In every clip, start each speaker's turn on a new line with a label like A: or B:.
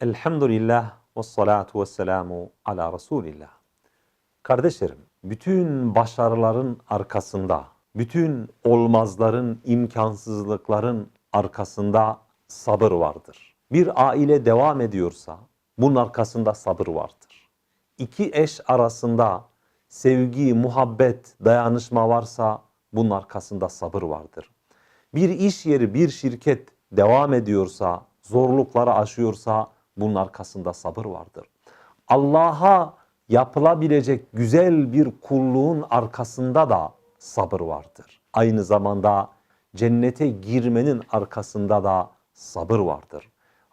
A: Elhamdülillah ve salatu ve selamu ala Resulillah. Kardeşlerim, bütün başarıların arkasında, bütün olmazların, imkansızlıkların arkasında sabır vardır. Bir aile devam ediyorsa bunun arkasında sabır vardır. İki eş arasında sevgi, muhabbet, dayanışma varsa bunun arkasında sabır vardır. Bir iş yeri, bir şirket devam ediyorsa, zorlukları aşıyorsa bunun arkasında sabır vardır. Allah'a yapılabilecek güzel bir kulluğun arkasında da sabır vardır. Aynı zamanda cennete girmenin arkasında da sabır vardır.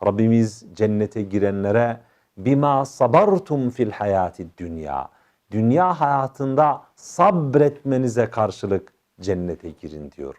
A: Rabbimiz cennete girenlere bima sabartum fil hayati dünya. Dünya hayatında sabretmenize karşılık cennete girin diyor.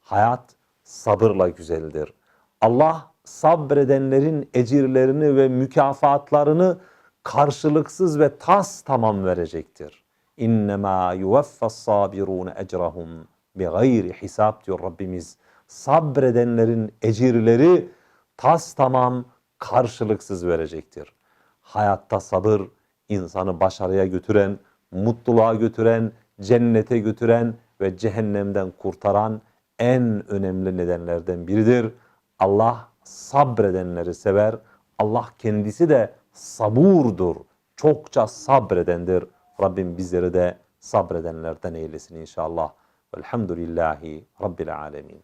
A: Hayat sabırla güzeldir. Allah sabredenlerin ecirlerini ve mükafatlarını karşılıksız ve tas tamam verecektir. İnnemâ yuvaffas sabirûne ecrahum bi gayri hisab diyor Rabbimiz. Sabredenlerin ecirleri tas tamam karşılıksız verecektir. Hayatta sabır insanı başarıya götüren, mutluluğa götüren, cennete götüren ve cehennemden kurtaran en önemli nedenlerden biridir. Allah sabredenleri sever. Allah kendisi de saburdur. Çokça sabredendir. Rabbim bizleri de sabredenlerden eylesin inşallah. Velhamdülillahi Rabbil alemin.